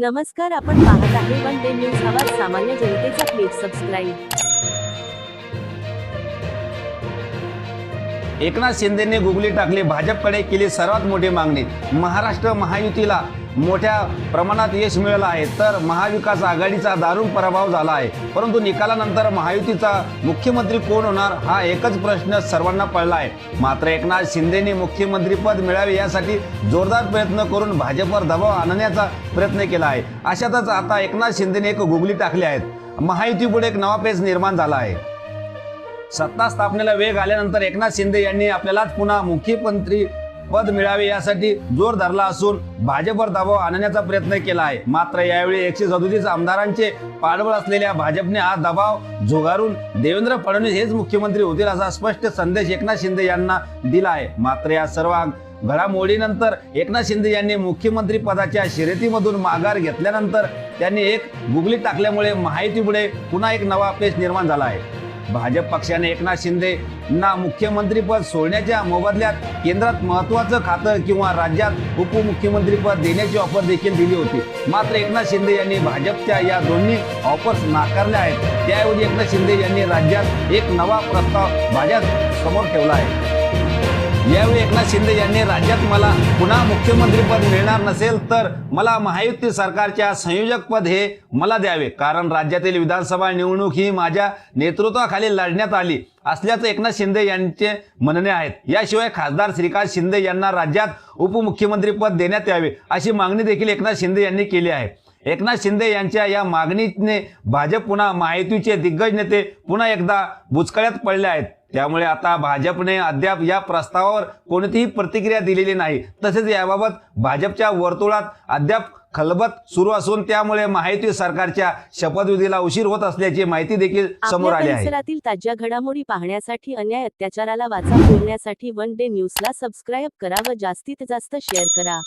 नमस्कार आपण पाहत आहे वन डे न्यूज आवाज सामान्य जनतेचा प्लीज सबस्क्राईब. एकनाथ शिंदेने गुगली टाकले भाजपकडे केली सर्वात मोठी मागणी. महाराष्ट्र महायुतीला मोठ्या प्रमाणात यश मिळालं आहे. तर महाविकास आघाडीचा दारुण पराभव झाला आहे. परंतु निकालानंतर महायुतीचा मुख्यमंत्री कोण होणार हा एकच प्रश्न सर्वांना पडला आहे. मात्र एकनाथ शिंदेने मुख्यमंत्रीपद मिळावे यासाठी जोरदार प्रयत्न करून भाजपवर दबाव आणण्याचा प्रयत्न केला आहे. अशातच आता एकनाथ शिंदेने एक गुगली टाकली आहेत. महायुतीपुढे एक नवा पेज निर्माण झाला आहे. सत्ता स्थापनेला वेग आल्यानंतर एकनाथ शिंदे यांनी आपल्यालाच पुन्हा मुख्यमंत्री पद मिळावे यासाठी जोर धरला असून भाजपवर दबाव आणण्याचा प्रयत्न केला आहे. मात्र यावेळी एकशे सदोतीस आमदारांचे पाठबळ असलेल्या भाजपने हा दबाव झुगारून देवेंद्र फडणवीस हेच मुख्यमंत्री होतील असा स्पष्ट संदेश एकनाथ शिंदे यांना दिला आहे. मात्र या सर्व घडामोडीनंतर एकनाथ शिंदे यांनी मुख्यमंत्री पदाच्या शर्यतीमधून माघार घेतल्यानंतर त्यांनी एक गुगली टाकल्यामुळे माहितीमुळे पुन्हा एक नवा पेश निर्माण झाला आहे. भाजप पक्षाने एकनाथ शिंदे ना मुख्यमंत्रीपद सोडण्याच्या मोबदल्यात केंद्रात महत्वाचं खातं किंवा राज्यात उपमुख्यमंत्रीपद देण्याची ऑफर देखील दिली होती. मात्र एकनाथ शिंदे यांनी भाजपच्या या दोन्ही ऑफर्स नाकारल्या आहेत. त्याऐवजी एकनाथ शिंदे यांनी राज्यात एक नवा प्रस्ताव भाजप समोर ठेवला आहे. यावेळी एकनाथ शिंदे यांनी राज्यात मला पुन्हा मुख्यमंत्रीपद मिळणार नसेल तर मला महायुती सरकारच्या संयोजक पद हे मला द्यावे. कारण राज्यातील विधानसभा निवडणूक ही माझ्या नेतृत्वाखाली लढण्यात आली असल्याचं एकनाथ शिंदे यांचे म्हणणे आहेत. याशिवाय खासदार श्रीकांत शिंदे यांना राज्यात उपमुख्यमंत्रीपद देण्यात यावे अशी मागणी देखील एकनाथ शिंदे यांनी केली आहे. एकनाथ शिंदे यांच्या या मागणीने भाजप पुन्हा महायुतीचे दिग्गज नेते पुन्हा एकदा बुचकळ्यात पडले आहेत. त्यामुळे आता भाजपने अद्याप या प्रस्तावावर कोणतीही प्रतिक्रिया दिलेली नाही. तसेच याबाबत भाजपच्या वर्तुळात अद्याप खलबत सुरू असून त्यामुळे महायुती सरकारच्या शपथविधीला उशीर होत असल्याची माहिती देखील समोर आली आहे. परिसरातील ताज्या घडामोडी पाहण्यासाठी अन्याय अत्याचाराला वाचा फोडण्यासाठी वन डे न्यूजला सबस्क्राईब करा व जास्तीत जास्त शेअर करा.